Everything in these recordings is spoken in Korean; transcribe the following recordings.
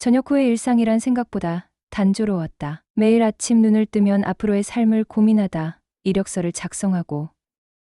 저녁 후의 일상이란 생각보다 단조로웠다. 매일 아침 눈을 뜨면 앞으로의 삶을 고민하다 이력서를 작성하고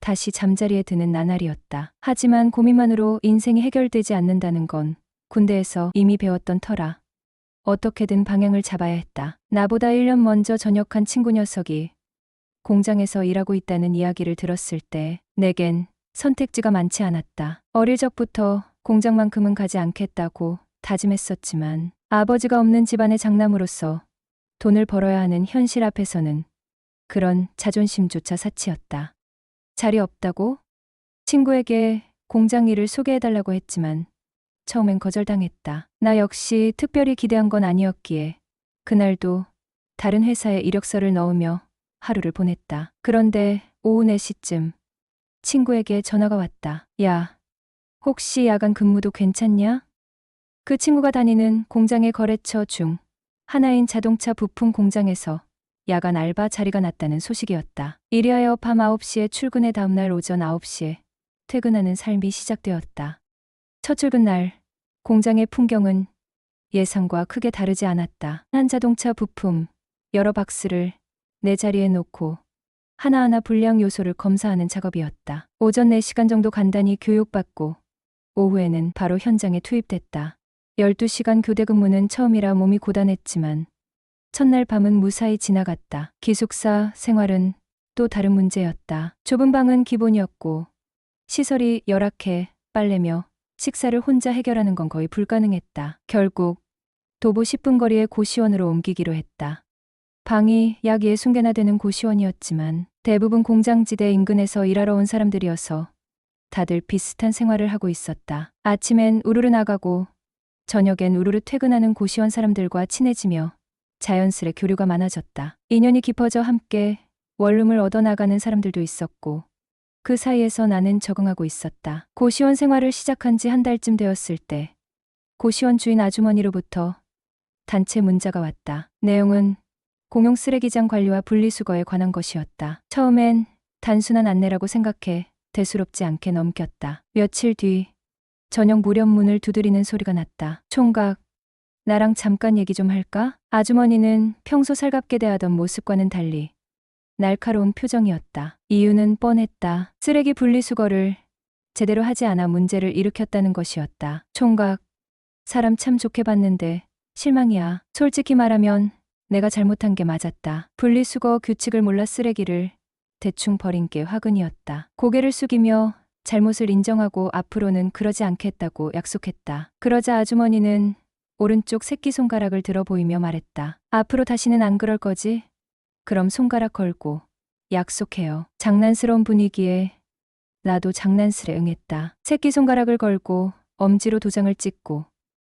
다시 잠자리에 드는 나날이었다. 하지만 고민만으로 인생이 해결되지 않는다는 건 군대에서 이미 배웠던 터라. 어떻게든 방향을 잡아야 했다. 나보다 1년 먼저 전역한 친구 녀석이 공장에서 일하고 있다는 이야기를 들었을 때 내겐 선택지가 많지 않았다. 어릴 적부터 공장만큼은 가지 않겠다고 다짐했었지만 아버지가 없는 집안의 장남으로서 돈을 벌어야 하는 현실 앞에서는 그런 자존심조차 사치였다. 자리 없다고? 친구에게 공장 일을 소개해달라고 했지만 처음엔 거절당했다. 나 역시 특별히 기대한 건 아니었기에 그날도 다른 회사에 이력서를 넣으며 하루를 보냈다. 그런데 오후 4시쯤 친구에게 전화가 왔다. 야, 혹시 야간 근무도 괜찮냐? 그 친구가 다니는 공장의 거래처 중 하나인 자동차 부품 공장에서 야간 알바 자리가 났다는 소식이었다. 이리하여 밤 9시에 출근해 다음날 오전 9시에 퇴근하는 삶이 시작되었다. 첫 출근 날 공장의 풍경은 예상과 크게 다르지 않았다. 한 자동차 부품 여러 박스를 내 자리에 놓고 하나하나 불량 요소를 검사하는 작업이었다. 오전 4시간 정도 간단히 교육받고 오후에는 바로 현장에 투입됐다. 12시간 교대 근무는 처음이라 몸이 고단했지만 첫날 밤은 무사히 지나갔다. 기숙사 생활은 또 다른 문제였다. 좁은 방은 기본이었고 시설이 열악해 빨래며 식사를 혼자 해결하는 건 거의 불가능했다. 결국 도보 10분 거리의 고시원으로 옮기기로 했다. 방이 약 60개나 되는 고시원이었지만 대부분 공장지대 인근에서 일하러 온 사람들이어서 다들 비슷한 생활을 하고 있었다. 아침엔 우르르 나가고 저녁엔 우르르 퇴근하는 고시원 사람들과 친해지며 자연스레 교류가 많아졌다. 인연이 깊어져 함께 원룸을 얻어나가는 사람들도 있었고 그 사이에서 나는 적응하고 있었다. 고시원 생활을 시작한 지 한 달쯤 되었을 때 고시원 주인 아주머니로부터 단체 문자가 왔다. 내용은 공용 쓰레기장 관리와 분리수거에 관한 것이었다. 처음엔 단순한 안내라고 생각해 대수롭지 않게 넘겼다. 며칠 뒤 저녁 무렵 문을 두드리는 소리가 났다. 총각, 나랑 잠깐 얘기 좀 할까? 아주머니는 평소 살갑게 대하던 모습과는 달리 날카로운 표정이었다. 이유는 뻔했다. 쓰레기 분리수거를 제대로 하지 않아 문제를 일으켰다는 것이었다. 총각, 사람 참 좋게 봤는데 실망이야. 솔직히 말하면 내가 잘못한 게 맞았다. 분리수거 규칙을 몰라 쓰레기를 대충 버린 게 화근이었다. 고개를 숙이며 잘못을 인정하고 앞으로는 그러지 않겠다고 약속했다. 그러자 아주머니는 오른쪽 새끼손가락을 들어 보이며 말했다. 앞으로 다시는 안 그럴 거지? 그럼 손가락 걸고 약속해요. 장난스러운 분위기에 나도 장난스레 응했다. 새끼손가락을 걸고 엄지로 도장을 찍고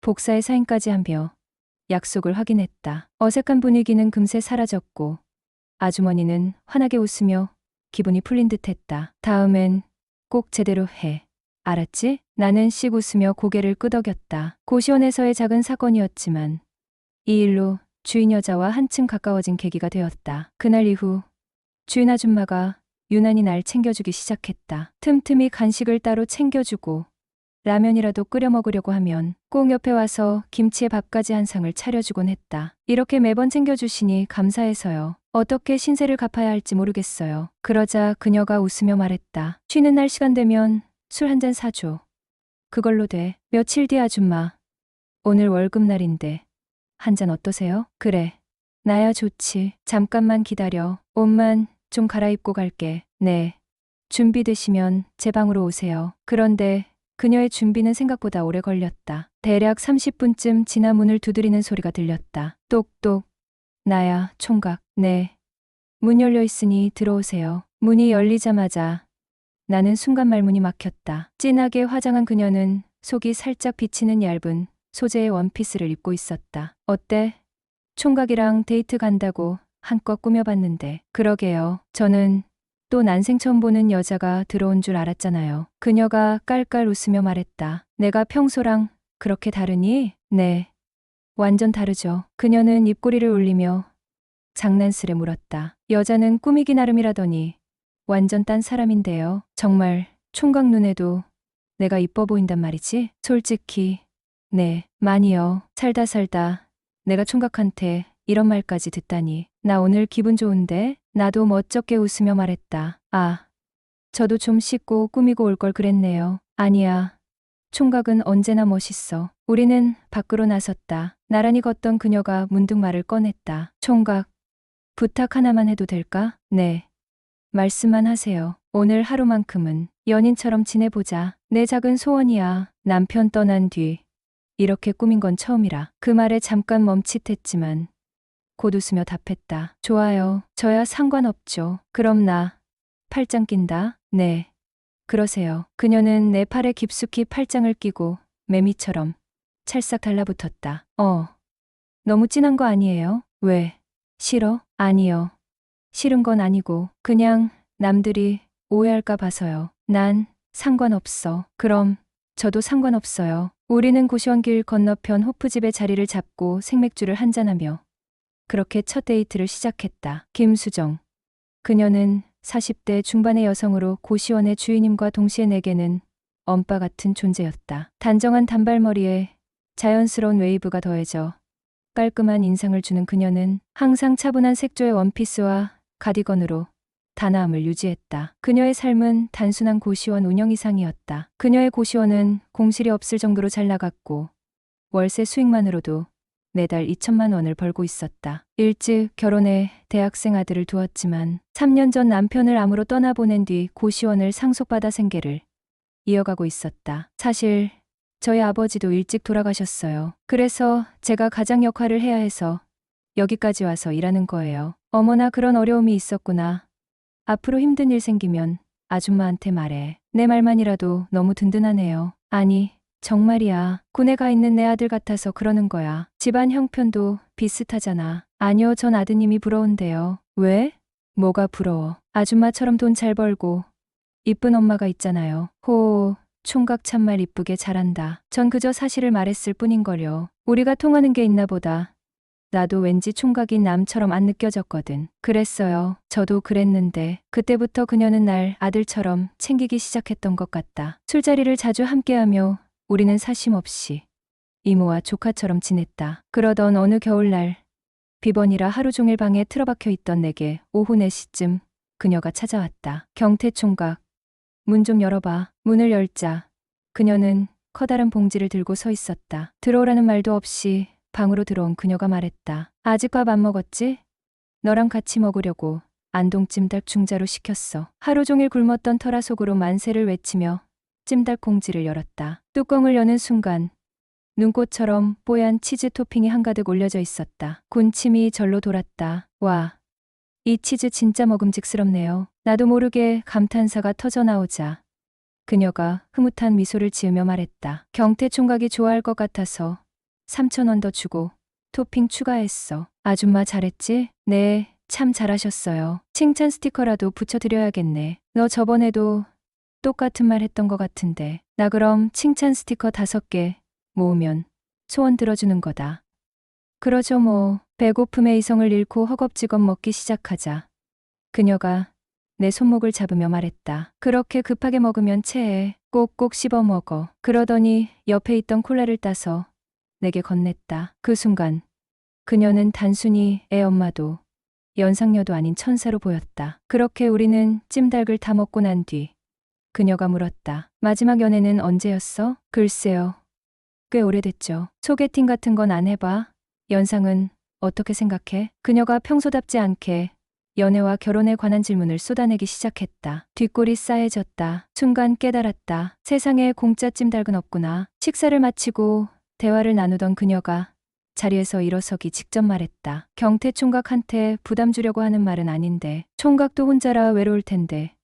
복사의 사인까지 하며 약속을 확인했다. 어색한 분위기는 금세 사라졌고 아주머니는 환하게 웃으며 기분이 풀린 듯 했다. 다음엔 꼭 제대로 해. 알았지? 나는 씩 웃으며 고개를 끄덕였다. 고시원에서의 작은 사건이었지만 이 일로 주인 여자와 한층 가까워진 계기가 되었다. 그날 이후 주인 아줌마가 유난히 날 챙겨주기 시작했다. 틈틈이 간식을 따로 챙겨주고 라면이라도 끓여 먹으려고 하면 꼭 옆에 와서 김치에 밥까지 한 상을 차려주곤 했다. 이렇게 매번 챙겨주시니 감사해서요. 어떻게 신세를 갚아야 할지 모르겠어요. 그러자 그녀가 웃으며 말했다. 쉬는 날 시간 되면 술 한 잔 사줘. 그걸로 돼. 며칠 뒤 아줌마. 오늘 월급날인데 한 잔 어떠세요? 그래. 나야 좋지. 잠깐만 기다려. 옷만 좀 갈아입고 갈게. 네. 준비되시면 제 방으로 오세요. 그런데 그녀의 준비는 생각보다 오래 걸렸다. 대략 30분쯤 지나 문을 두드리는 소리가 들렸다. 똑똑. 나야, 총각. 네. 문 열려 있으니 들어오세요. 문이 열리자마자 나는 순간 말문이 막혔다. 진하게 화장한 그녀는 속이 살짝 비치는 얇은 소재의 원피스를 입고 있었다. 어때? 총각이랑 데이트 간다고 한껏 꾸며봤는데. 그러게요. 저는 또 난생 처음 보는 여자가 들어온 줄 알았잖아요. 그녀가 깔깔 웃으며 말했다. 내가 평소랑 그렇게 다르니? 네. 완전 다르죠. 그녀는 입꼬리를 올리며 장난스레 물었다. 여자는 꾸미기 나름이라더니 완전 딴 사람인데요. 정말 총각 눈에도 내가 이뻐 보인단 말이지? 솔직히, 네. 많이요. 살다 살다 내가 총각한테 이런 말까지 듣다니. 나 오늘 기분 좋은데? 나도 멋쩍게 웃으며 말했다. 아, 저도 좀 씻고 꾸미고 올 걸 그랬네요. 아니야. 총각은 언제나 멋있어. 우리는 밖으로 나섰다. 나란히 걷던 그녀가 문득 말을 꺼냈다. 총각, 부탁 하나만 해도 될까? 네. 말씀만 하세요. 오늘 하루만큼은 연인처럼 지내보자. 내 작은 소원이야. 남편 떠난 뒤. 이렇게 꾸민 건 처음이라. 그 말에 잠깐 멈칫했지만 곧 웃으며 답했다. 좋아요. 저야 상관없죠. 그럼 나 팔짱 낀다. 네. 그러세요. 그녀는 내 팔에 깊숙이 팔짱을 끼고 매미처럼 찰싹 달라붙었다. 어. 너무 진한 거 아니에요? 왜? 싫어? 아니요. 싫은 건 아니고 그냥 남들이 오해할까 봐서요. 난 상관없어. 그럼 저도 상관없어요. 우리는 고시원길 건너편 호프집에 자리를 잡고 생맥주를 한잔하며 그렇게 첫 데이트를 시작했다. 김수정. 그녀는 40대 중반의 여성으로 고시원의 주인님과 동시에 내게는 엄빠 같은 존재였다. 단정한 단발머리에 자연스러운 웨이브가 더해져 깔끔한 인상을 주는 그녀는 항상 차분한 색조의 원피스와 가디건으로 단아함을 유지했다. 그녀의 삶은 단순한 고시원 운영 이상이었다. 그녀의 고시원은 공실이 없을 정도로 잘 나갔고 월세 수익만으로도 매달 2천만 원을 벌고 있었다. 일찍 결혼해 대학생 아들을 두었지만 3년 전 남편을 암으로 떠나보낸 뒤 고시원을 상속받아 생계를 이어가고 있었다. 사실 저희 아버지도 일찍 돌아가셨어요. 그래서 제가 가장 역할을 해야 해서 여기까지 와서 일하는 거예요. 어머나 그런 어려움이 있었구나. 앞으로 힘든 일 생기면 아줌마한테 말해. 내 말만이라도 너무 든든하네요. 아니, 정말이야. 군에 가 있는 내 아들 같아서 그러는 거야. 집안 형편도 비슷하잖아. 아니요, 전 아드님이 부러운데요. 왜? 뭐가 부러워? 아줌마처럼 돈 잘 벌고 이쁜 엄마가 있잖아요. 호, 총각 참말 이쁘게 잘한다. 전 그저 사실을 말했을 뿐인걸요. 우리가 통하는 게 있나 보다. 나도 왠지 총각인 남처럼 안 느껴졌거든. 그랬어요. 저도 그랬는데 그때부터 그녀는 날 아들처럼 챙기기 시작했던 것 같다. 술자리를 자주 함께하며 우리는 사심 없이 이모와 조카처럼 지냈다. 그러던 어느 겨울날 비번이라 하루 종일 방에 틀어박혀 있던 내게 오후 4시쯤 그녀가 찾아왔다. 경태 총각. 문 좀 열어봐. 문을 열자. 그녀는 커다란 봉지를 들고 서 있었다. 들어오라는 말도 없이 방으로 들어온 그녀가 말했다. 아직 밥 안 먹었지? 너랑 같이 먹으려고 안동찜닭 중자로 시켰어. 하루 종일 굶었던 터라 속으로 만세를 외치며 찜닭 봉지를 열었다. 뚜껑을 여는 순간 눈꽃처럼 뽀얀 치즈 토핑이 한가득 올려져 있었다. 군침이 절로 돌았다. 와, 이 치즈 진짜 먹음직스럽네요. 나도 모르게 감탄사가 터져 나오자 그녀가 흐뭇한 미소를 지으며 말했다. 경태 총각이 좋아할 것 같아서 3천 원 더 주고 토핑 추가했어. 아줌마 잘했지? 네, 참 잘하셨어요. 칭찬 스티커라도 붙여드려야겠네. 너 저번에도 똑같은 말 했던 것 같은데. 나 그럼 칭찬 스티커 다섯 개 모으면 소원 들어주는 거다. 그러죠 뭐. 배고픔에 이성을 잃고 허겁지겁 먹기 시작하자. 그녀가 내 손목을 잡으며 말했다. 그렇게 급하게 먹으면 체해. 꼭꼭 씹어 먹어. 그러더니 옆에 있던 콜라를 따서 내게 건넸다. 그 순간 그녀는 단순히 애 엄마도 연상녀도 아닌 천사로 보였다. 그렇게 우리는 찜닭을 다 먹고 난 뒤 그녀가 물었다. 마지막 연애는 언제였어? 글쎄요. 꽤 오래됐죠. 소개팅 같은 건 안 해봐. 연상은 어떻게 생각해? 그녀가 평소답지 않게 연애와 결혼에 관한 질문을 쏟아내기 시작했다. 뒷골이 싸해졌다. 순간 깨달았다. 세상에 공짜 찜닭은 없구나. 식사를 마치고 대화를 나누던 그녀가 자리에서 일어서기 직접 말했다. 경태 총각한테 부담 주려고 하는 말은 아닌데 총각도 혼자라 외로울 텐데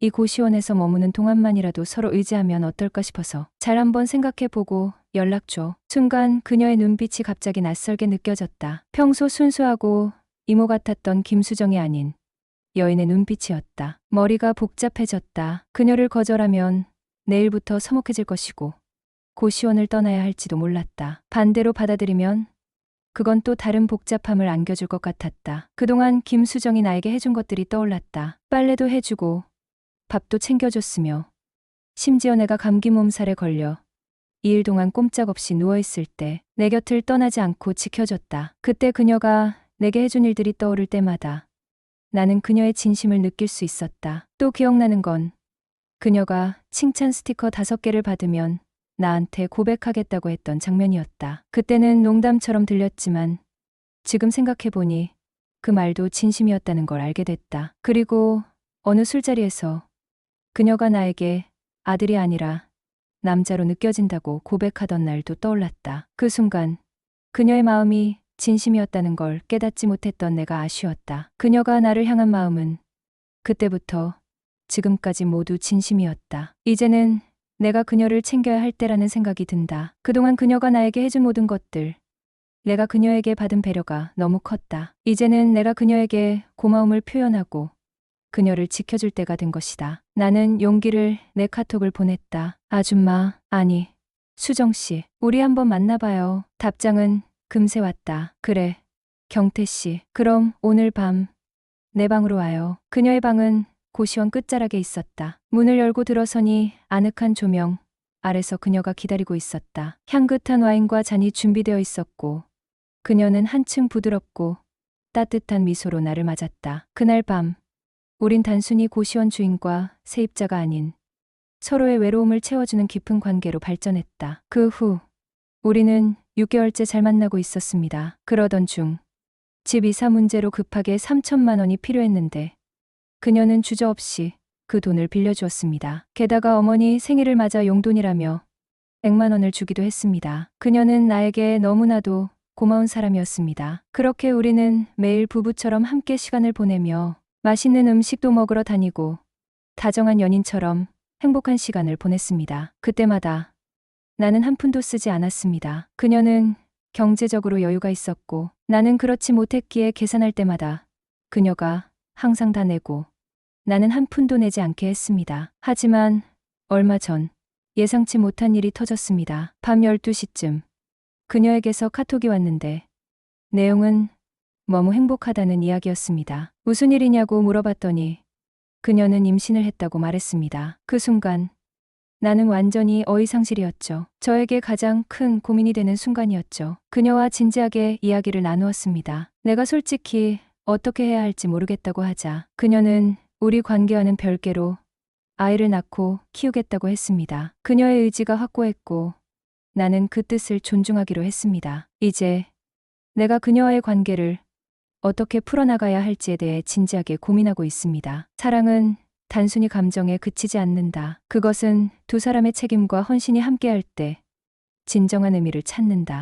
이 고시원에서 머무는 동안만이라도 서로 의지하면 어떨까 싶어서 잘 한번 생각해보고 연락 줘. 순간 그녀의 눈빛이 갑자기 낯설게 느껴졌다. 평소 순수하고 이모 같았던 김수정이 아닌 여인의 눈빛이었다. 머리가 복잡해졌다. 그녀를 거절하면 내일부터 서먹해질 것이고 고시원을 떠나야 할지도 몰랐다. 반대로 받아들이면 그건 또 다른 복잡함을 안겨줄 것 같았다. 그동안 김수정이 나에게 해준 것들이 떠올랐다. 빨래도 해주고 밥도 챙겨줬으며 심지어 내가 감기 몸살에 걸려 이일 동안 꼼짝없이 누워있을 때 내 곁을 떠나지 않고 지켜줬다. 그때 그녀가 내게 해준 일들이 떠오를 때마다 나는 그녀의 진심을 느낄 수 있었다. 또 기억나는 건 그녀가 칭찬 스티커 다섯 개를 받으면 나한테 고백하겠다고 했던 장면이었다. 그때는 농담처럼 들렸지만 지금 생각해보니 그 말도 진심이었다는 걸 알게 됐다. 그리고 어느 술자리에서 그녀가 나에게 아들이 아니라 남자로 느껴진다고 고백하던 날도 떠올랐다. 그 순간 그녀의 마음이 진심이었다는 걸 깨닫지 못했던 내가 아쉬웠다. 그녀가 나를 향한 마음은 그때부터 지금까지 모두 진심이었다. 이제는 내가 그녀를 챙겨야 할 때라는 생각이 든다. 그동안 그녀가 나에게 해준 모든 것들, 내가 그녀에게 받은 배려가 너무 컸다. 이제는 내가 그녀에게 고마움을 표현하고 그녀를 지켜줄 때가 된 것이다. 나는 용기를 내 카톡을 보냈다. 아줌마, 아니, 수정 씨, 우리 한번 만나봐요. 답장은 금세 왔다. 그래, 경태 씨. 그럼 오늘 밤 내 방으로 와요. 그녀의 방은 고시원 끝자락에 있었다. 문을 열고 들어서니 아늑한 조명 아래서 그녀가 기다리고 있었다. 향긋한 와인과 잔이 준비되어 있었고 그녀는 한층 부드럽고 따뜻한 미소로 나를 맞았다. 그날 밤 우린 단순히 고시원 주인과 세입자가 아닌 서로의 외로움을 채워주는 깊은 관계로 발전했다. 그 후 우리는 6개월째 잘 만나고 있었습니다. 그러던 중 집 이사 문제로 급하게 3천만 원이 필요했는데 그녀는 주저없이 그 돈을 빌려주었습니다. 게다가 어머니 생일을 맞아 용돈이라며 100만 원을 주기도 했습니다. 그녀는 나에게 너무나도 고마운 사람이었습니다. 그렇게 우리는 매일 부부처럼 함께 시간을 보내며 맛있는 음식도 먹으러 다니고 다정한 연인처럼 행복한 시간을 보냈습니다. 그때마다 나는 한 푼도 쓰지 않았습니다. 그녀는 경제적으로 여유가 있었고 나는 그렇지 못했기에 계산할 때마다 그녀가 항상 다 내고 나는 한 푼도 내지 않게 했습니다. 하지만 얼마 전 예상치 못한 일이 터졌습니다. 밤 12시쯤 그녀에게서 카톡이 왔는데 내용은 너무 행복하다는 이야기였습니다. 무슨 일이냐고 물어봤더니 그녀는 임신을 했다고 말했습니다. 그 순간 나는 완전히 어이상실이었죠. 저에게 가장 큰 고민이 되는 순간이었죠. 그녀와 진지하게 이야기를 나누었습니다. 내가 솔직히 어떻게 해야 할지 모르겠다고 하자 그녀는 우리 관계와는 별개로 아이를 낳고 키우겠다고 했습니다. 그녀의 의지가 확고했고 나는 그 뜻을 존중하기로 했습니다. 이제 내가 그녀와의 관계를 어떻게 풀어나가야 할지에 대해 진지하게 고민하고 있습니다. 사랑은 단순히 감정에 그치지 않는다. 그것은 두 사람의 책임과 헌신이 함께할 때 진정한 의미를 찾는다.